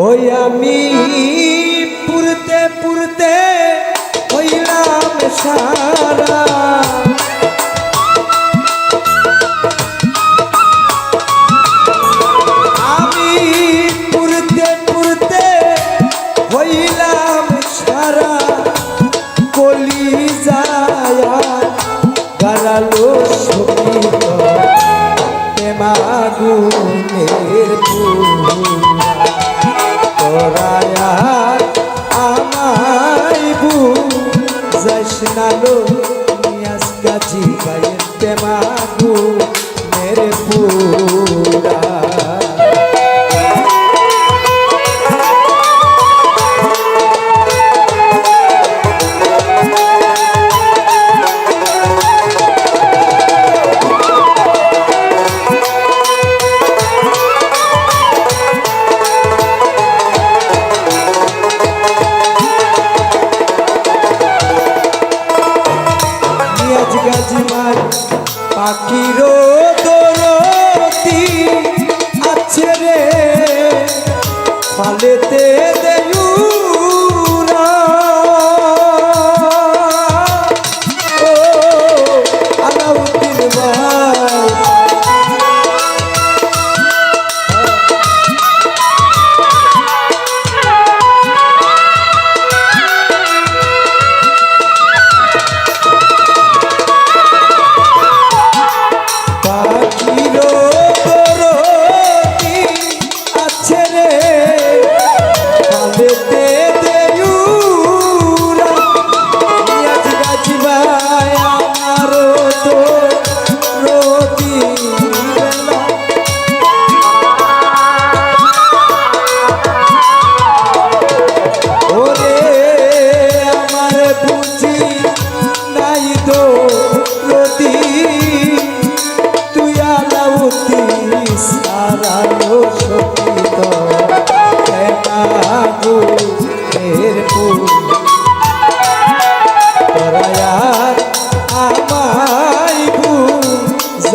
ওই আমি পুরতে পুরতে হইলাম সারা। nalo Nias gaji bayet temaku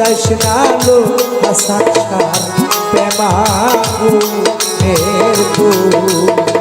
যাইস না লো আশা প্রেমা মেরপুর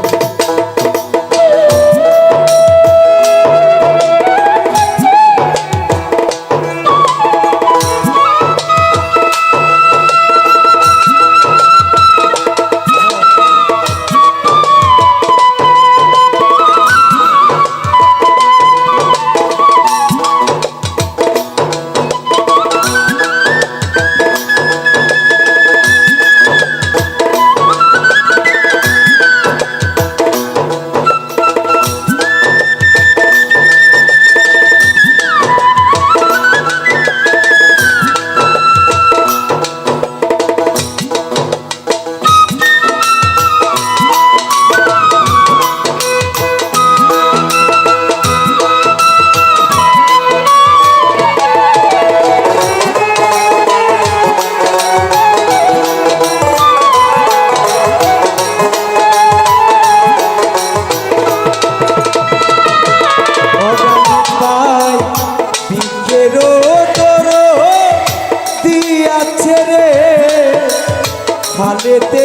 PT,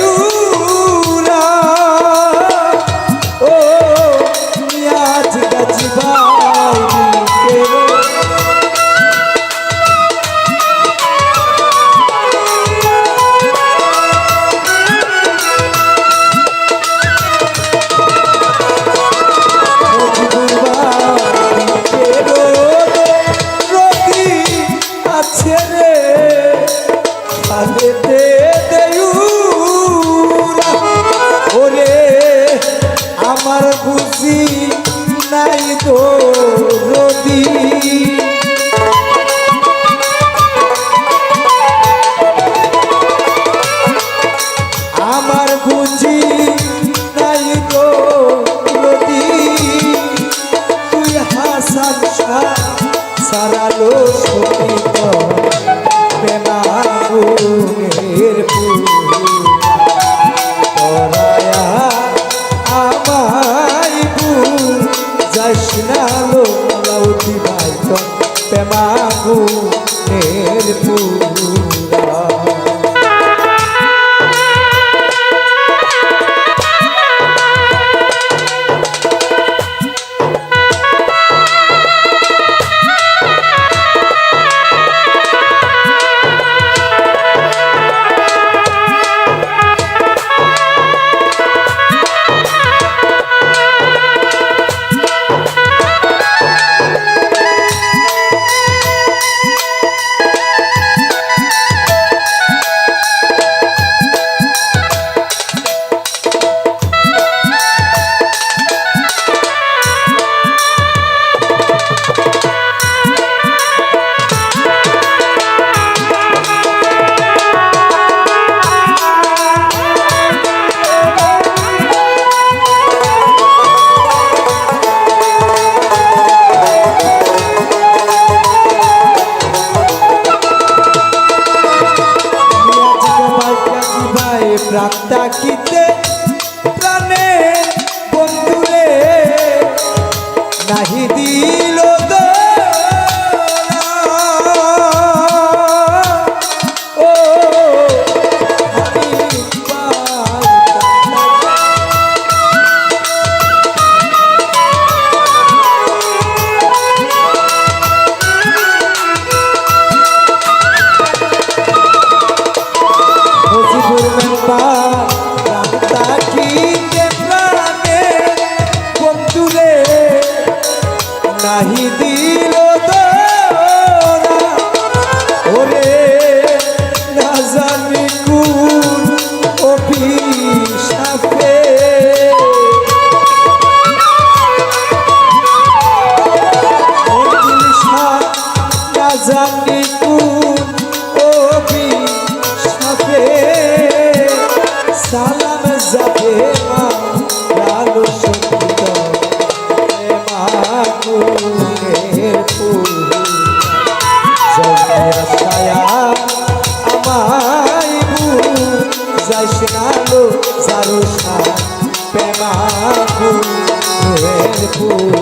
eu যদি আমার বুঝি তাই তো যদি তুই হাসান নাহি জানি কোন অভিশাপে সালাম যাবে মা লালু সত্য মা গুণের ফুল জগের ছায়া আমায় ভুল যাইস না লো যারো সার প্রেমা ফুল ফুল